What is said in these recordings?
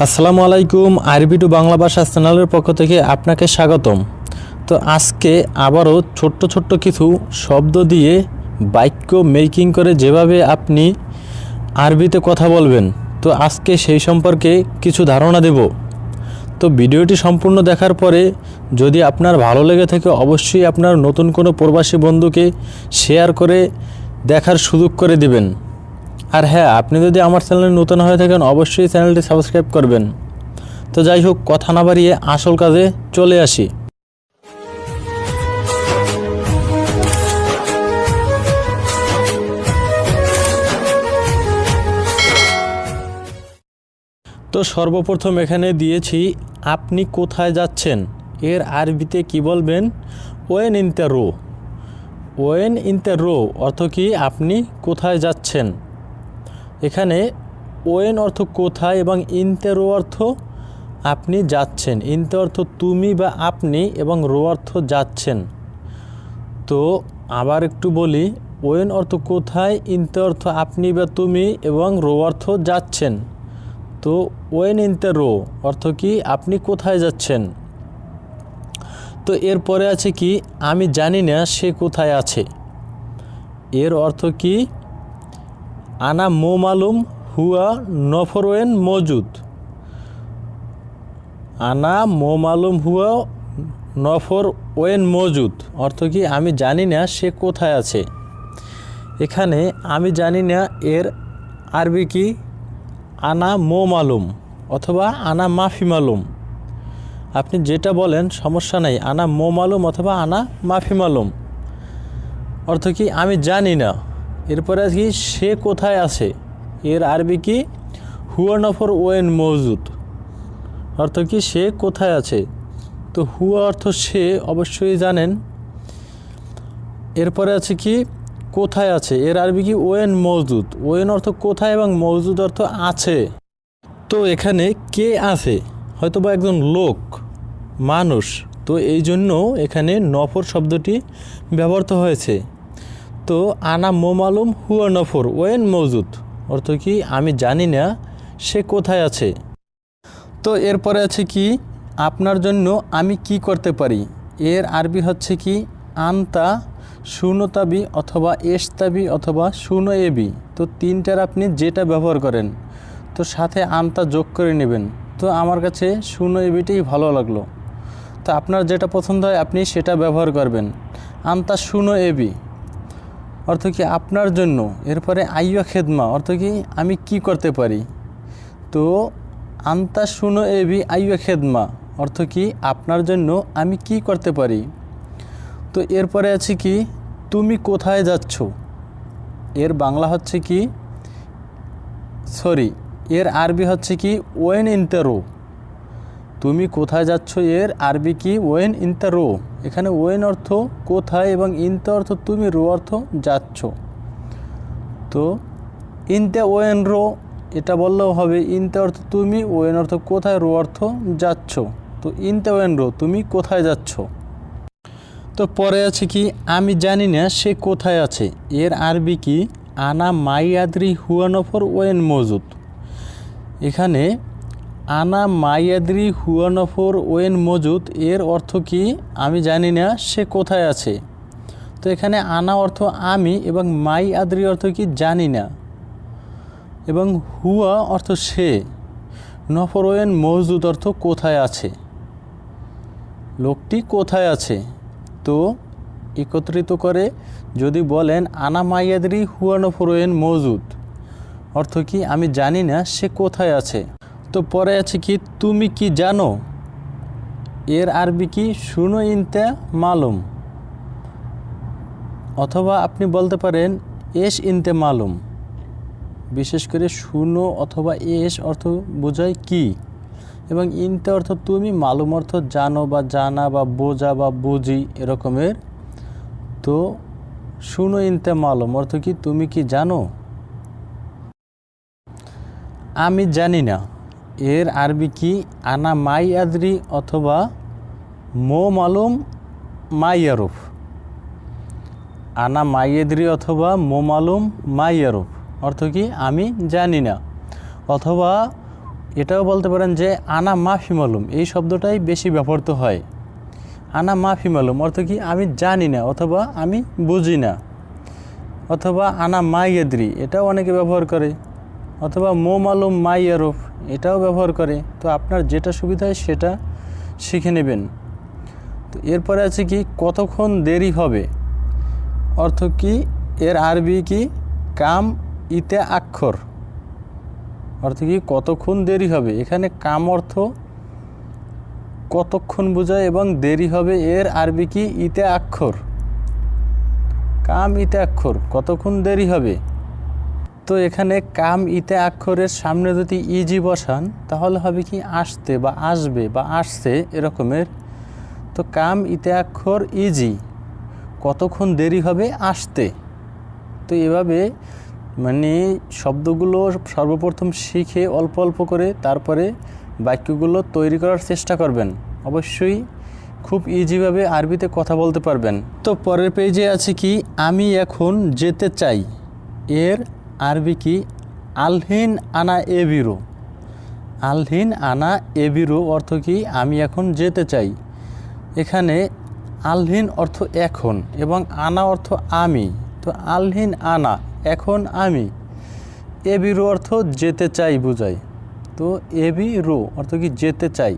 আসসালামু আলাইকুম, আরবি টু বাংলা ভাষা চ্যানেলের পক্ষ থেকে আপনাকে স্বাগতম। তো আজকে আবারও ছোট্ট ছোট্ট কিছু শব্দ দিয়ে বাক্য মেকিং করে যেভাবে আপনি আরবিতে কথা বলবেন, তো আজকে সেই সম্পর্কে কিছু ধারণা দেব। তো ভিডিওটি সম্পূর্ণ দেখার পরে যদি আপনার ভালো লেগে থাকে, অবশ্যই আপনার নতুন কোনো প্রবাসী বন্ধুকে শেয়ার করে দেখার সুযোগ করে দিবেন। আর হ্যাঁ আপনি যদি আমার চ্যানেলে নতুন হয়ে থাকেন, অবশ্যই চ্যানেলটি সাবস্ক্রাইব করবেন। তো যাই হোক, কথা না বাড়িয়ে আসল কাজে চলে আসি। তো সর্বপ্রথম এখানে দিয়েছি, আপনি কোথায় যাচ্ছেন? এর আরবিতে কি বলবেন? When in the row. When in the row অর্থ কি, আপনি কোথায় যাচ্ছেন? এখানে ওয়েন অর্থ কোথায় এবং ইনতে রো অর্থ আপনি যাচ্ছেন। ইনতে অর্থ তুমি বা আপনি এবং রো অর্থ যাচ্ছেন। তো আবার একটু বলি, ওয়েন অর্থ কোথায়, ইনতে অর্থ আপনি বা তুমি এবং রো অর্থ যাচ্ছেন। তো ওয়েন, ইনতে, রো অর্থ কি, আপনি কোথায় যাচ্ছেন? তো এরপরে আছে কি, আমি জানি না সে কোথায় আছে। এর অর্থ কি আনা মো মালুম হুয়া নফরওয়েন মজুদ। আনা মো মালুম হুয়া নফর ওয়েন মজুদ। অর্থ কি, আমি জানি না সে কোথায় আছে। এখানে আমি জানি না এর আরবি কি, আনা মো মালুম অথবা আনা মাফি মালুম। আপনি যেটা বলেন সমস্যা নাই, আনা মো মালুম অথবা আনা মাফি মালুম। অর্থ কি, আমি জানি না। এরপরে আছে কি সে কোথায় আছে? এর আরবি কি? হুয়া নফর ওয়েন মজুদ অর্থ কি সে কোথায় আছে? তো হুয়া অর্থ সে অবশ্যই জানেন। এরপরে আছে কি? কোথায় আছে? এর আরবি কি? ওয়েন মজুদ ওয়েন অর্থ কোথায় এবং মজুদ অর্থ আছে। তো এখানে কে আছে? হয়তো বা একজন লোক, মানুষ। তো এই জন্য এখানে নফর শব্দটি ব্যবহৃত হয়েছে। তো আনা মোমালুম হুয়া নফর, ওয়েন মজুদ। অর্থ কি, আমি জানি না সে কোথায় আছে। তো এরপরে আছে কি, আপনার জন্য আমি কি করতে পারি? এর আরবি হচ্ছে কি, আনতা শূন্যতাবি অথবা এসতাবি অথবা শূন্য এবি তো তিনটার আপনি যেটা ব্যবহার করেন, তো সাথে আনতা যোগ করে নেবেন। তো আমার কাছে শূন্য এবিটাই ভালো লাগল। তো আপনার যেটা পছন্দ হয়, আপনি সেটা ব্যবহার করবেন। আনতা শূন্য এবি অর্থ কি আপনার জন্য? এরপরে আইয়া খেদমা, অর্থ কি আমি কি করতে পারি? তো আন্তা শুনো এবি আইয়া খেদমা, অর্থ কি আপনার জন্য আমি কি করতে পারি? তো এরপরে আছে কি তুমি কোথায় যাচ্ছ? এর বাংলা হচ্ছে কি সরি এর আরবি হচ্ছে কি ওয়েন ইন্টারো তুমি কোথায় যাচ্ছ এর আরবি কি? ওয়েন ইনতা রো। এখানে ওয়েন অর্থ কোথায় এবং ইনতা অর্থ তুমি রো অর্থ যাচ্ছ। তো ইনতে ওয়েন রো, এটা বললেও হবে ইনতে অর্থ তুমি, ওয়েন অর্থ কোথায়, রো অর্থ যাচ্ছ। তো ইনতে ওয়েন রো, তুমি কোথায় যাচ্ছ? তো পরে আছে কি? আমি জানি না সে কোথায় আছে। এর আরবি কি? আনা মাই আদ্রি হুয়ানফর ওয়েন মজুদ। এখানে আনা মাইয়াদ্রি হুয়ানফর ওয়েন মজুদ এর অর্থ কি আমি জানি না, সে কোথায় আছে? তো এখানে আনা অর্থ আমি এবং মাই আদ্রি অর্থ কি জানি না। এবং হুয়া অর্থ সে, নফর ওয়েন মজুদ অর্থ কোথায় আছে? লোকটি কোথায় আছে? তো একত্রিত করে যদি বলেন, আনা মাইয়াদ্রি হুয়ানফর ওয়েন মজুদ অর্থ কি আমি জানি না, সে কোথায় আছে? তো পরে আছে কি, তুমি কি জানো? এর আরবি কি? শুনো ইনতে মালুম। অথবা আপনি বলতে পারেন, এস ইনতে মালুম। বিশেষ করে শুনো অথবা এস অর্থ বোঝায় কি? এবং ইনতে অর্থ তুমি মালুম অর্থ জানো বা জানা বা বোঝা বা বুঝি এরকমের। তো শুনো ইনতে মালুম অর্থ কি, তুমি কি জানো? আমি জানি না। এর আরবি কি? আনা মাই আদরি অথবা মো মালুম মাইয়ারুফ আনা মাইয়েদ্রি অথবা মো মালুম মাইয়ারুফ অর্থ কি? আমি জানি না। অথবা এটাও বলতে পারেন যে আনা মাফি মালুম। এই শব্দটাই বেশি ব্যবহৃত হয়। আনা মাফি মালুম। অর্থ কি? আমি জানি না অথবা আমি বুঝি না। অথবা আনা মাইয়াদ্রি এটাও অনেকে ব্যবহার করে। অথবা মো মালুম মাই আরফ এটাও ব্যবহার করে, তো আপনার যেটা সুবিধা হয় সেটা শিখে নেবেন। তো এরপরে আছে কি, কতক্ষণ দেরি হবে? অর্থ কি, এর আরবি কি, কাম ইতে আক্ষর। অর্থ কি, কতক্ষণ দেরি হবে? এখানে কাম অর্থ কতক্ষণ বোঝায় এবং দেরি হবে, এর আরবি কি, ইতে আক্ষর। কাম ইতে আক্ষর, কতক্ষণ দেরি হবে? তো এখানে কাম ইতে আক্ষরের সামনে যদি ইজি বসান, তাহলে হবে কি আসতে বা আসবে বা আসছে এরকমের। তো কাম ইতে আক্ষর ইজি, কতক্ষণ দেরি হবে আসতে। তো এভাবে মানে শব্দগুলো সর্বপ্রথম শিখে অল্প অল্প করে তারপরে বাক্যগুলো তৈরি করার চেষ্টা করবেন। অবশ্যই খুব ইজিভাবে আরবিতে কথা বলতে পারবেন। তো পরের পেজে আছে কি, আমি এখন যেতে চাই। এর আরবি কি? আলহিন আনা এবিরো আলহিন আনা এবিরো অর্থ কি? আমি এখন যেতে চাই। এখানে আলহিন অর্থ এখন এবং আনা অর্থ আমি। তো আলহিন আনা, এখন আমি। এবি রো অর্থ যেতে চাই বোঝায়। তো এবি রো অর্থ কি? যেতে চাই।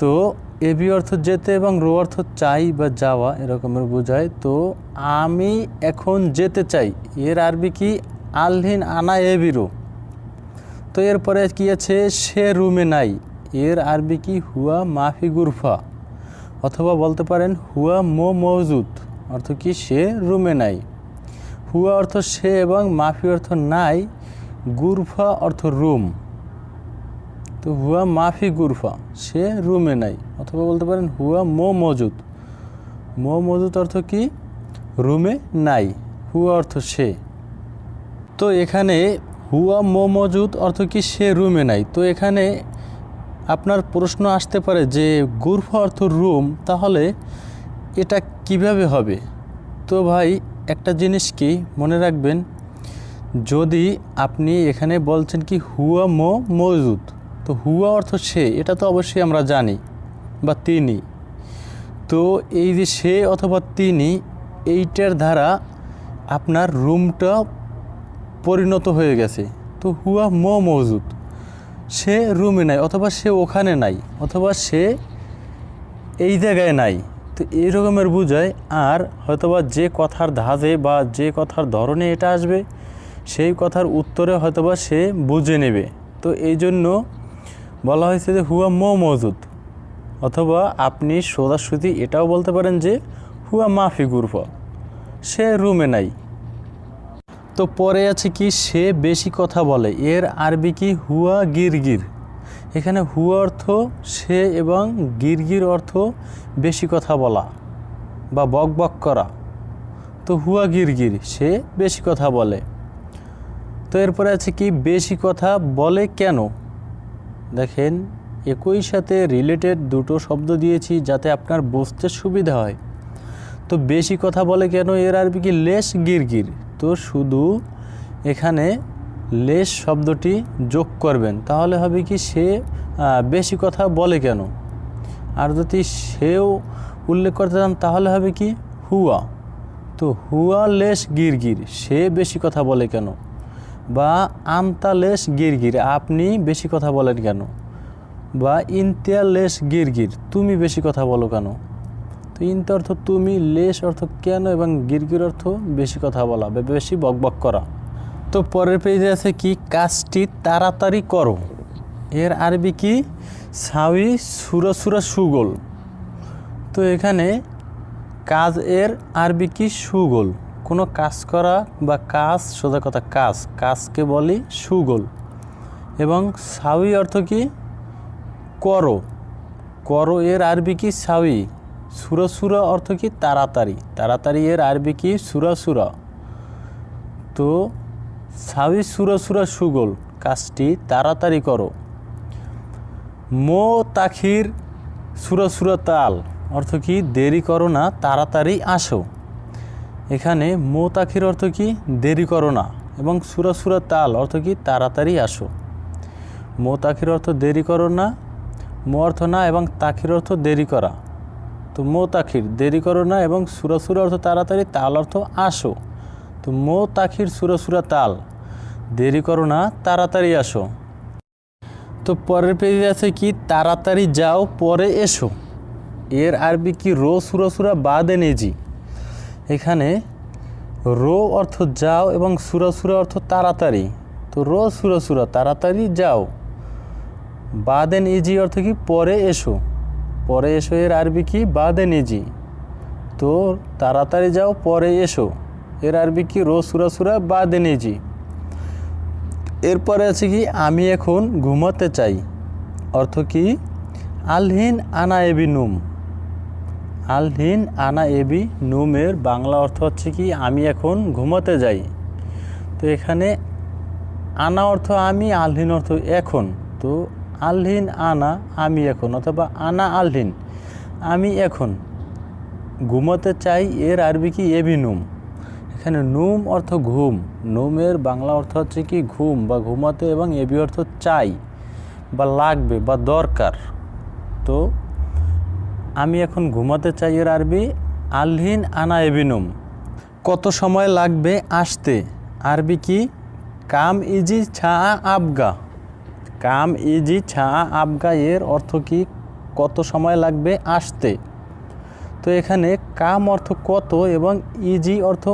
তো এবি অর্থ যেতে এবং রো অর্থ চাই বা যাওয়া এরকমের বোঝায়। তো আমি এখন যেতে চাই। এর আরবি কি? আলহিন আনা এবি রো। তো এরপরে কি আছে? সে রুমে নাই। এর আরবি কি? হুয়া মাফি গুরফা। অথবা বলতে পারেন, হুয়া মো মজুদ অর্থ কি? সে রুমে নাই। হুয়া অর্থ সে এবং মাফি অর্থ নাই। গুরফা অর্থ রুম। তো হুয়া মাফি গুরফা, সে রুমে নাই। অথবা বলতে পারেন হুয়া মো মজুদ। মো মজুদ অর্থ কি? রুমে নাই। হুয়া অর্থ সে। তো এখানে হুয়া মো মজুদ অর্থ কি? সে রুমে নাই। তো এখানে আপনার প্রশ্ন আসতে পারে যে গুরফা অর্থ রুম, তাহলে এটা কীভাবে হবে? তো ভাই, একটা জিনিস কি মনে রাখবেন? যদি আপনি এখানে বলছেন কি হুয়া মো মজুদ তো হুয়া অর্থ সে, এটা তো অবশ্যই আমরা জানি, বা তিনি। তো এই যে সে অথবা তিনি, এইটার দ্বারা আপনার রুমটা পরিণত হয়ে গেছে। তো হুয়া মো মজুদ। সে রুমে নাই, অথবা সে ওখানে নাই, অথবা সে এই জায়গায় নাই। তো এই রকমের বোঝায় আর হয়তোবা যে কথার ধাজে বা যে কথার ধরনে এটা আসবে, সেই কথার উত্তরে হয়তোবা সে বুঝে নেবে। তো এই জন্য বলা হয়েছে যে হুয়া মো মজুদ। অথবা আপনি সোজাসুজি এটাও বলতে পারেন যে হুয়া মাফি গুরফা। সে রুমে নাই। তো পরে আছে কি? সে বেশি কথা বলে। এর আরবি কি? হুয়া গিরগির। এখানে হুয়া অর্থ সে এবং গিরগির অর্থ বেশি কথা বলা বা বক বক করা। তো হুয়া গিরগির, সে বেশি কথা বলে। তো এরপরে আছে কি? বেশি কথা বলে কেন? দেখেন, একই সাথে রিলেটেড দুটো শব্দ দিয়েছি যাতে আপনার বুঝতে সুবিধা হয়। তো বেশি কথা বলে কেন? এর আরবি কি লেশ গিরগির? তো শুধু এখানে লেস শব্দটি যোগ করবেন, তাহলে হবে কি সে বেশি কথা বলে কেন? আর যদি সেও উল্লেখ করতে চান, তাহলে হবে কি হুয়া। তো হুয়া লেশ গিরগির, সে বেশি কথা বলে কেন? বা আন্তা লেশ গিরগির, আপনি বেশি কথা বলেন কেন? বা ইন্তিয়া লেশ গিরগির, তুমি বেশি কথা বলো কেন? তো ইন্তে অর্থ তুমি, লেশ অর্থ কেন এবং গিরগির অর্থ বেশি কথা বলা, বা বেশি বকবক করা। তো পরের পেজে আছে কি, কাজটি তাড়াতাড়ি করো। এর আরবি কি? সাউই সুরা সুরা সুগোল। তো এখানে কাজ এর আরবি কি? সুগোল। কোনো কাজ করা বা কাজ, সোজা কথা কাজ, কাজকে বলি সুগোল। এবং সাউই অর্থ কি? করো। করো এর আরবি কি সাউই সুরা সুরা অর্থ কি? তাড়াতাড়ি। তাড়াতাড়ি এর আরবি কি? সুরা সুরা। তো সাউই সুরা সুরা সুগোল, কাজটি তাড়াতাড়ি করো। মো তাখির সুরা সুরা তাল, অর্থ কি? দেরি করো না, তাড়াতাড়ি আসো। এখানে মো তাখির অর্থ কি? দেরি করো না। এবং সুরা সুরা তাল অর্থ কি? তাড়াতাড়ি আসো। মো তাখির অর্থ দেরি করো না, মো অর্থ না এবং তাখির অর্থ দেরি করা। তো মো তাখির দেরি করো না এবং সুরা সুরা অর্থ তাড়াতাড়ি, তাল অর্থ আসো। তো মো তাখির সুরা সুরা তাল, দেরি করো না, তাড়াতাড়ি আসো। তো পরের পেজে আছে কি? তাড়াতাড়ি যাও, পরে এসো। এর আরবি কি? রো সুরা সুরা বাদে নেজি এখানে রো অর্থ যাও এবং সুরা সুরা অর্থ তাড়াতাড়ি। তো রো, সুরা সুরা, তাড়াতাড়ি যাও। বাদেন ইজি অর্থ কি? পরে এসো। পরে এসো এর আরবি কি? বাদেন ইজি। তো তাড়াতাড়ি যাও, পরে এসো। এর আরবি কি? রো, সুরা সুরা, বাদেন ইজি। এরপরে আছে কি? আমি এখন ঘুমাতে চাই। অর্থ কি? আলহিন আনা এবি নুম আলহিন আনা এবি নুমের বাংলা অর্থ হচ্ছে কি, আমি এখন ঘুমাতে যাই। তো এখানে আনা অর্থ আমি, আলহিন অর্থ এখন। তো আলহিন আনা আমি এখন, অথবা আনা আলহিন আমি এখন। ঘুমাতে চাই, এর আরবি কি, এবি নুম। এখানে নুম অর্থ ঘুম। নুমের বাংলা অর্থ হচ্ছে কি, ঘুম বা ঘুমাতে এবং এবি অর্থ চাই বা লাগবে বা দরকার। তো আমি এখন ঘুমাতে চাই এর আরবি, আলহিন আনা এবিনুম। কত সময় লাগবে আসতে? আরবি কি? কাম ইজি ছা আবগা। কাম ইজি ছা আবগা এর অর্থ কি? কত সময় লাগবে আসতে? তো এখানে কাম অর্থ কত এবং ইজি অর্থ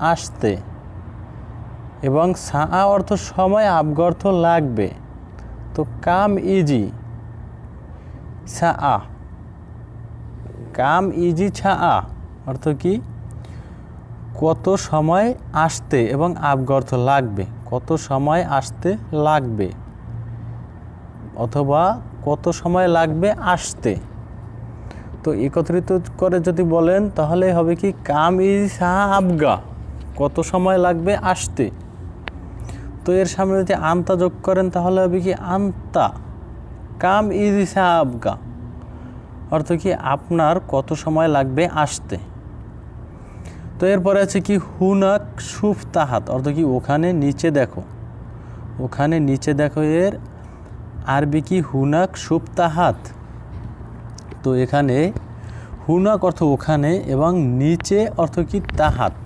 আসতে? এবং সা অর্থ সময়, আবগা অর্থ লাগবে। তো কাম ইজি। সা কাম ইজি ছা আ অর্থ কি? কত সময় আসতে এবং আবগা অর্থ লাগবে? কত সময় আসতে লাগবে? অথবা কত সময় লাগবে আসতে? তো একত্রিত করে যদি বলেন, তাহলে হবে কি কাম ইজ সাহা আবগা কত সময় লাগবে আসতে? তো এর সামনে যদি আন্তা যোগ করেন, তাহলে হবে কি আন্তা কাম ইজ সাহা আবগা অর্থ কি আপনার কত সময় লাগবে আসতে? তো এরপরে আছে কি, হুনাক সুফ তাহাত অর্থ কি ওখানে নিচে দেখো। ওখানে নিচে দেখো এর আরবি কি, হুনাক সুফ তাহাত তো এখানে হুনাক অর্থ ওখানে এবং নিচে অর্থ কি তাহাত।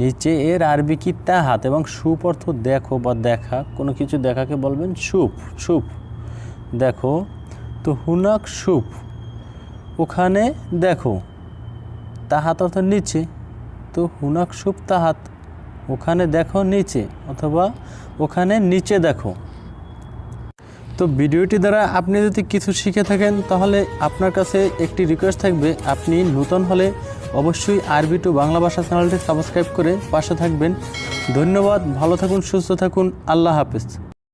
নিচে এর আরবি কি তাহাত এবং সুপ অর্থ দেখো বা দেখা, কোনো কিছু দেখাকে বলবেন সুপ সুপ দেখো, তো হুনাক সুপ ওখানে দেখো, তাহাত অর্থ নিচে। তো হুনাক সুপ তাহাত, ওখানে দেখো নিচে অথবা ওখানে নিচে দেখো। তো ভিডিওটি দ্বারা আপনি যদি কিছু শিখে থাকেন, তাহলে আপনার কাছে একটি রিকোয়েস্ট থাকবে, আপনি নতুন হলে অবশ্যই আরবি টু বাংলা ভাষা চ্যানেলটি সাবস্ক্রাইব করে পাশে থাকবেন। ধন্যবাদ, ভালো থাকুন, সুস্থ থাকুন, আল্লাহ হাফিজ।